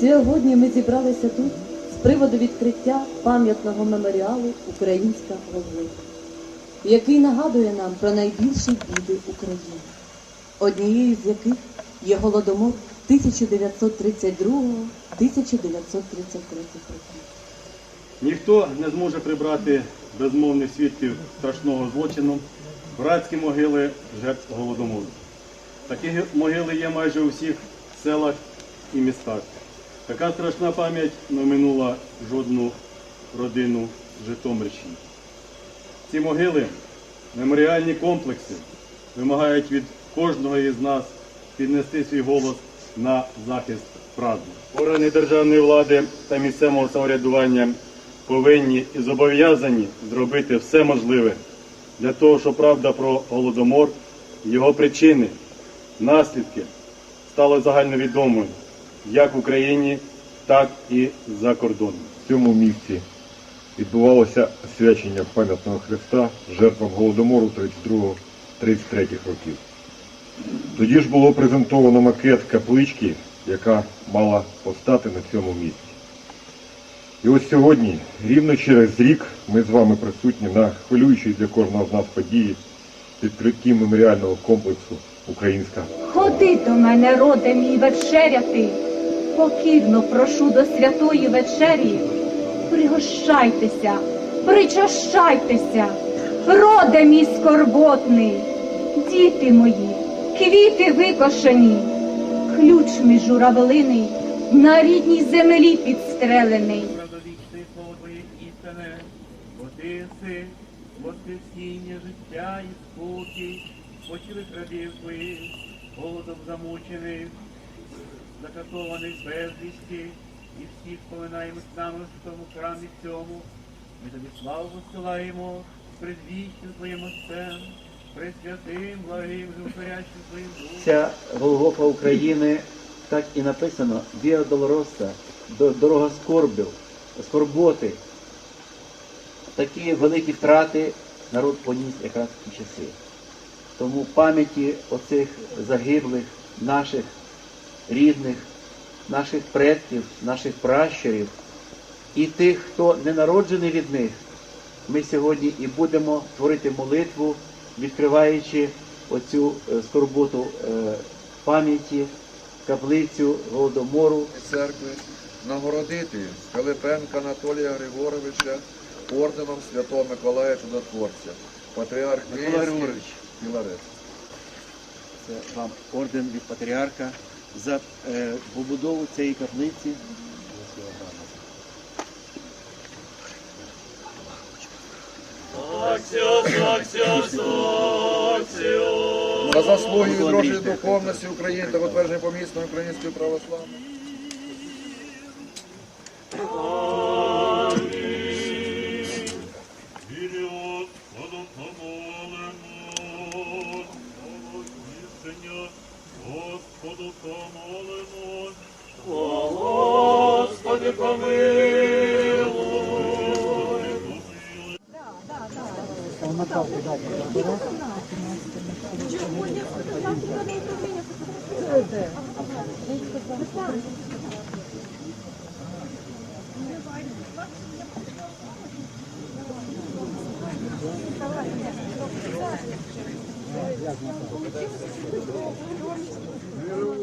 Сьогодні ми зібралися тут з приводу відкриття пам'ятного меморіалу Українська Голгофа, який нагадує нам про найбільші біди України, однією з яких є голодомор 1932-1933 років. Ніхто не зможе прибрати безмовних свідків страшного злочину, братські могили жертв голодомору. Такі могили є майже у всіх селах і містах. Така страшна пам'ять не минула жодну родину Житомирщини. Ці могили, меморіальні комплекси, вимагають від кожного із нас піднести свій голос на захист правди. Органи державної влади та місцевого самоврядування повинні і зобов'язані зробити все можливе для того, щоб правда про голодомор, його причини, наслідки стала загальновідомою як в Україні, так і за кордоном. В цьому місці відбувалося освячення пам'ятного хреста жертвам Голодомору 32-33 років. Тоді ж було презентовано макет каплички, яка мала постати на цьому місці. І ось сьогодні, рівно через рік, ми з вами присутні на хвилюючій для кожного з нас події відкритті меморіального комплексу Українська Ходи до мене, роде мій вечеряти, покірно прошу до святої вечері. Пригощайтеся, причащайтеся, роде мій скорботний, діти мої, квіти викошені, ключ мій журавлиний, на рідній землі підстрелений. Правдовічне слово істине, бо ти си, воскресіння, життя і спокій, почилих рабів Твоїх, голодом замучених, закатованих безвісті, і всіх поминаємо з нами в тому храмі цьому. Ми тобі славу посилаємо, предвічним Твоїм Отцем, пресвятим, благим, животворящим Твоїм Духом. Ця Голгофа України так і написано Віа Долороса, дорога скорбів, скорботи. Такі великі втрати народ поніс якраз в ті часи. Тому пам'яті оцих загиблих наших рідних, наших предків, наших пращурів і тих, хто не народжений від них, ми сьогодні і будемо творити молитву, відкриваючи оцю е, скорботу е, пам'яті, каплицю Голодомору. церкви нагородити Пилипенка Анатолія Григоровича орденом Святого Миколая Чудотворця, патріарх Микола Київський Григорович. Філарет. Це вам орден від патріарха за е, побудову цієї каплиці. На заслуги відродження духовності України та утвердження помісної української православної. Господу помолимо. О, Господи, помилуй. Давай, ಗೆಲುವು